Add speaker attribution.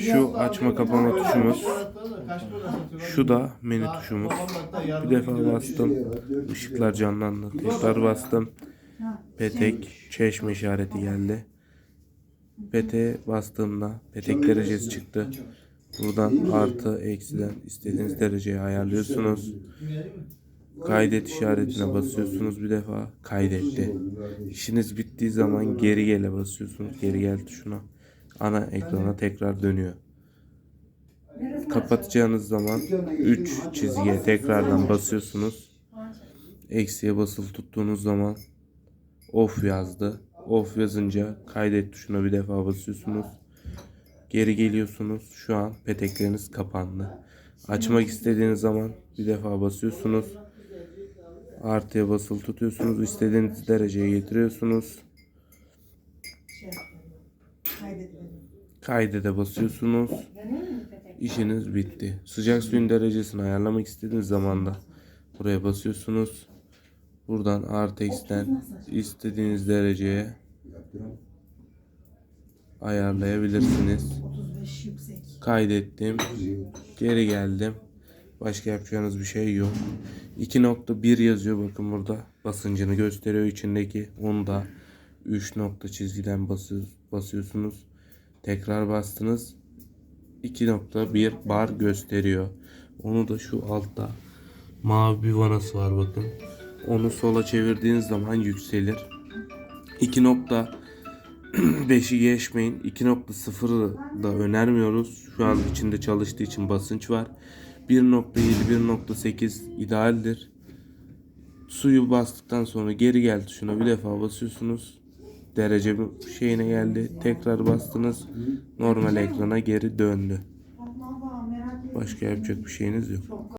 Speaker 1: Şu açma kapama tuşumuz. Şu da menü tuşumuz. Bir defa bastım. Işıklar canlandı. Tekrar bastım. Petek çeşme işareti geldi. Peteğe bastığımda petek derecesi çıktı. Buradan artı eksiden istediğiniz dereceyi ayarlıyorsunuz. Kaydet işaretine basıyorsunuz bir defa. Kaydetti. İşiniz bittiği zaman geri gele basıyorsunuz. Geri gel tuşuna. Ana ekrana tekrar dönüyor. Kapatacağınız zaman 3 çizgiye tekrardan basıyorsunuz. Eksiye basılı tuttuğunuz zaman off yazdı. Off yazınca kaydet tuşuna bir defa basıyorsunuz. Geri geliyorsunuz. Şu an petekleriniz kapandı. Açmak istediğiniz zaman bir defa basıyorsunuz. Artıya basılı tutuyorsunuz. İstediğiniz dereceye getiriyorsunuz. Kaydede basıyorsunuz. İşiniz bitti. Sıcak suyun derecesini ayarlamak istediğiniz zaman da buraya basıyorsunuz. Buradan artı x'ten istediğiniz dereceye ayarlayabilirsiniz.
Speaker 2: 35 yüksek.
Speaker 1: Kaydettim. Geri geldim. Başka yapacağınız bir şey yok. 2.1 yazıyor bakın burada. Basıncını gösteriyor içindeki. Onu da 3 nokta çizgiden basıyor, basıyorsunuz. Tekrar bastınız. 2.1 bar gösteriyor. Onu da şu altta mavi bir vanası var bakın. Onu sola çevirdiğiniz zaman yükselir. 2.5'i geçmeyin. 2.0'ı da önermiyoruz. Şu an içinde çalıştığı için basınç var. 1.7 1.8 idealdir. Suyu bastıktan sonra geri gel tuşuna bir defa basıyorsunuz. Derece şeyine geldi. Tekrar bastınız. Normal ekrana geri döndü. Başka yapacak bir şeyiniz yok.